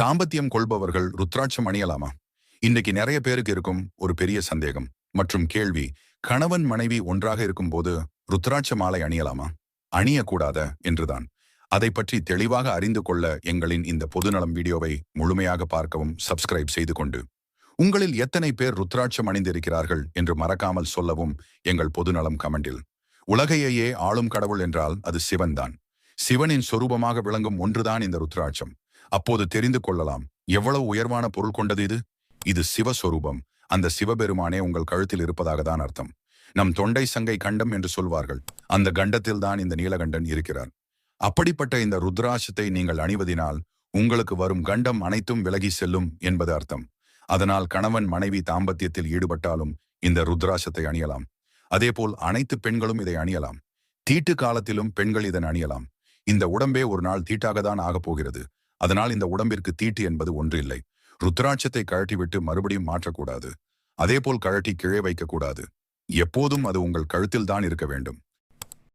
தாம்பத்தியம் கொள்பவர்கள் ருத்ராட்சம் அணியலாமா? இன்னைக்கு நிறைய பேருக்கு இருக்கும் ஒரு பெரிய சந்தேகம். மற்றும் கேள்வி கணவன் மனைவி ஒன்றாக இருக்கும்போது ருத்ராட்ச மாலை அணியலாமா? அணியக்கூடாத என்றுதான். அதை பற்றி தெளிவாக அறிந்து கொள்ள எங்களின் இந்த பொதுநலம் வீடியோவை முழுமையாக பார்க்கவும் சப்ஸ்கிரைப் செய்து கொண்டு. உங்களில் எத்தனை பேர் ருத்ராட்சம் அணிந்திருக்கிறார்கள் என்று மறக்காமல் சொல்லவும் எங்கள் பொதுநலம் கமெண்டில். உலகையே ஆளும் கடவுள் என்றால் அது சிவன்தான். சிவனின் சொரூபமாக விளங்கும் ஒன்றுதான் இந்த ருத்ராட்சம். அப்போது தெரிந்து கொள்ளலாம். எவ்வளவு உயர்வான பொருள் கொண்டது இது? இது சிவஸ்வரூபம். அந்த சிவபெருமானே உங்கள் கழுத்தில் இருப்பதாக தான் அர்த்தம். நம் தொண்டை சங்கை கண்டம் என்று சொல்வார்கள். அந்த கண்டத்தில் தான் இந்த நீலகண்டன் இருக்கிறார். அப்படிப்பட்ட இந்த ருத்ராட்சத்தை நீங்கள் அணிவதினால் உங்களுக்கு வரும் கண்டம் அனைத்தும் விலகி செல்லும் என்பது அர்த்தம். அதனால் கணவன் மனைவி தாம்பத்தியத்தில் ஈடுபட்டாலும் இந்த ருத்ராட்சத்தை அணியலாம். அதேபோல் அனைத்து பெண்களும் இதை அணியலாம். தீட்டு காலத்திலும் பெண்கள் இதன் அணியலாம். இந்த உடம்பே ஒரு நாள் தீட்டாக தான் ஆகப் போகிறது. அதனால் இந்த உடம்பிற்கு தீட்டு என்பது ஒன்று இல்லை. ருத்ராட்சத்தை கழட்டிவிட்டு மறுபடியும் மாற்றக்கூடாது. அதேபோல் கழட்டி கீழே வைக்கக்கூடாது. எப்போதும் அது உங்கள் கழுத்தில் தான் இருக்க வேண்டும்.